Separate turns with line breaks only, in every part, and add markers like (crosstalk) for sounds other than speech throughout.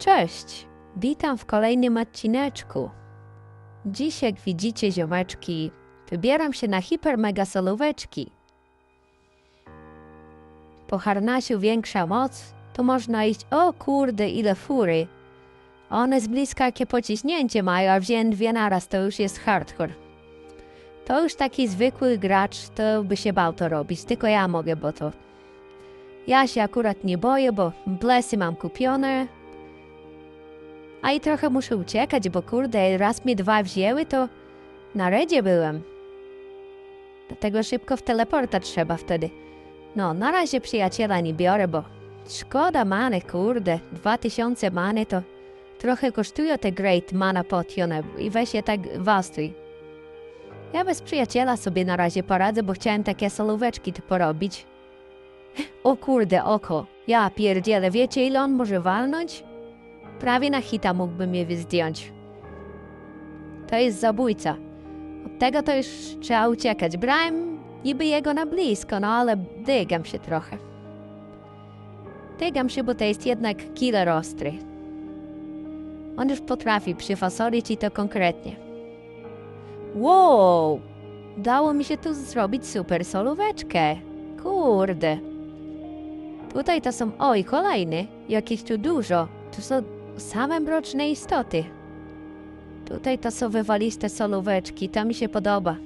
Cześć, witam w kolejnym odcineczku. Dziś, jak widzicie, ziomeczki, wybieram się na hiper mega solóweczki. Po harnasiu większa moc, to można iść, o kurde, ile fury. One z bliska jakie pociśnięcie mają, a wziąłem dwie naraz, to już jest hardcore. To już taki zwykły gracz, to by się bał to robić, tylko ja mogę, bo to... Ja się akurat nie boję, bo blesy mam kupione, a i trochę muszę uciekać, bo kurde, raz mi dwa wzięły, to na redzie byłem. Dlatego szybko w teleporta trzeba wtedy. No, na razie przyjaciela nie biorę, bo szkoda many, kurde. Dwa tysiące many to trochę kosztują te great mana potione i weź je tak wastuj. Ja bez przyjaciela sobie na razie poradzę, bo chciałem takie solóweczki tu porobić. (laughs) O kurde, oko. Ja pierdzielę, wiecie ile on może walnąć? Prawie na hita mógłbym je zdjąć. To jest zabójca. Od tego to już trzeba uciekać. Brałem niby jego na blisko, no ale dygam się trochę. Dygam się, bo to jest jednak killer ostry. On już potrafi przyfasolić i to konkretnie. Wow! Dało mi się tu zrobić super solóweczkę. Kurde. Tutaj to są, oj, kolejny. Jakich tu dużo. Tu są same mroczne istoty. Tutaj to są wywaliste solóweczki, to mi się podoba.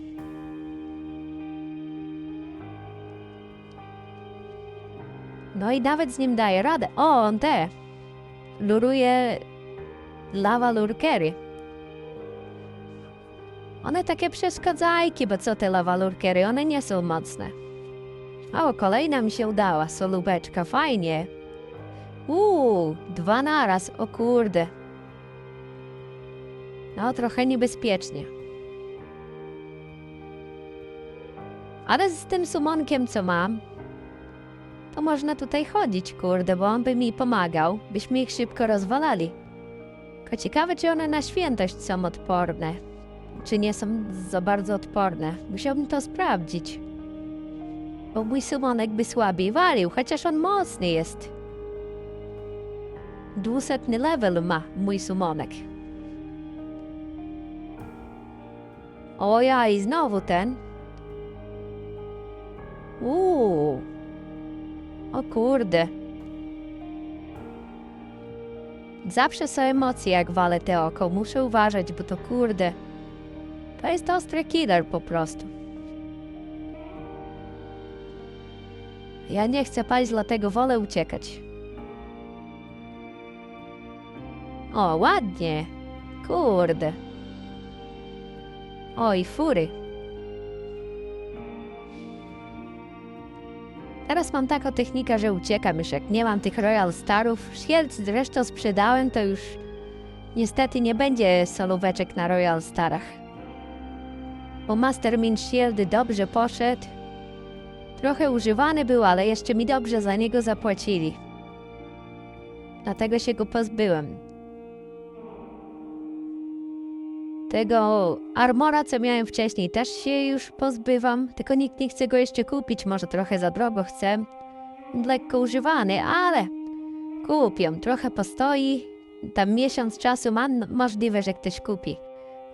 No i nawet z nim daje radę. O, on te. Luruje lawa lurkery. One takie przeszkadzajki, bo co te lawa lurkery, one nie są mocne. O, kolejna mi się udała, solóweczka, fajnie. Uuu, dwa naraz, o kurde. No, trochę niebezpiecznie. Ale z tym sumonkiem, co mam, to można tutaj chodzić, kurde, bo on by mi pomagał, byśmy ich szybko rozwalali. Tylko ciekawe, czy one na świętość są odporne, czy nie są za bardzo odporne. Musiałbym to sprawdzić. Bo mój sumonek by słabiej walił, chociaż on mocny jest. Dwusetny level ma mój sumonek. O ja, i znowu ten. Uuu. O kurde. Zawsze są emocje, jak walę te oko. Muszę uważać, bo to kurde. To jest ostry killer po prostu. Ja nie chcę paść, dlatego wolę uciekać. O, ładnie. Kurde. Oj, fury. Teraz mam taką technikę, że uciekam już jak nie mam tych Royal Starów. Shield zresztą sprzedałem, to już niestety nie będzie solóweczek na Royal Starach. Bo Master Min Shield dobrze poszedł. Trochę używany był, ale jeszcze mi dobrze za niego zapłacili. Dlatego się go pozbyłem. Tego armora, co miałem wcześniej, też się już pozbywam, tylko nikt nie chce go jeszcze kupić, może trochę za drogo chcę. Lekko używany, ale kupię, trochę postoi, tam miesiąc czasu mam, no, możliwe, że ktoś kupi.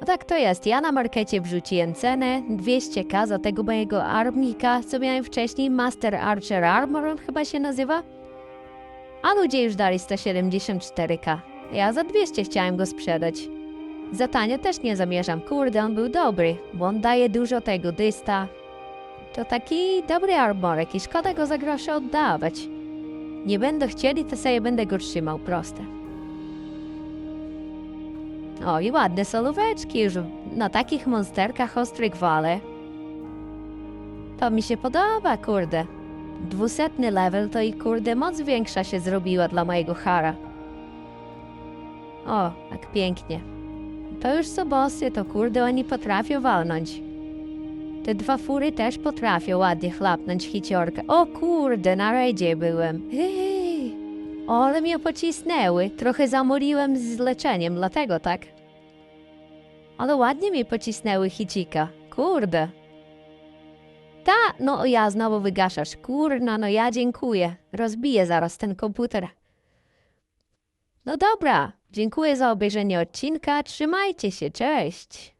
No tak to jest, ja na markecie wrzuciłem cenę 200k za tego mojego armika, co miałem wcześniej, Master Archer Armor chyba się nazywa. A ludzie już dali 174k. Ja za 200 chciałem go sprzedać. Za tanio też nie zamierzam. Kurde, on był dobry, bo on daje dużo tego dysta. To taki dobry armorek i szkoda go za grosze oddawać. Nie będę chcieli, to sobie będę go trzymał, proste. O, i ładne solóweczki już na takich monsterkach ostrych wale. To mi się podoba, kurde. Dwusetny level to i kurde moc większa się zrobiła dla mojego Hara. O, jak pięknie. To już są bossy, to kurde oni potrafią walnąć. Te dwa fury też potrafią ładnie chlapnąć hiciorkę. O kurde, na rejdzie byłem. Hej, ale mnie pocisnęły. Trochę zamoliłem z leczeniem, dlatego tak. Ale ładnie mi pocisnęły hicika. Kurde. Ta, no ja znowu wygaszasz. Kurna, no ja dziękuję. Rozbiję zaraz ten komputer. No dobra, dziękuję za obejrzenie odcinka, trzymajcie się, cześć!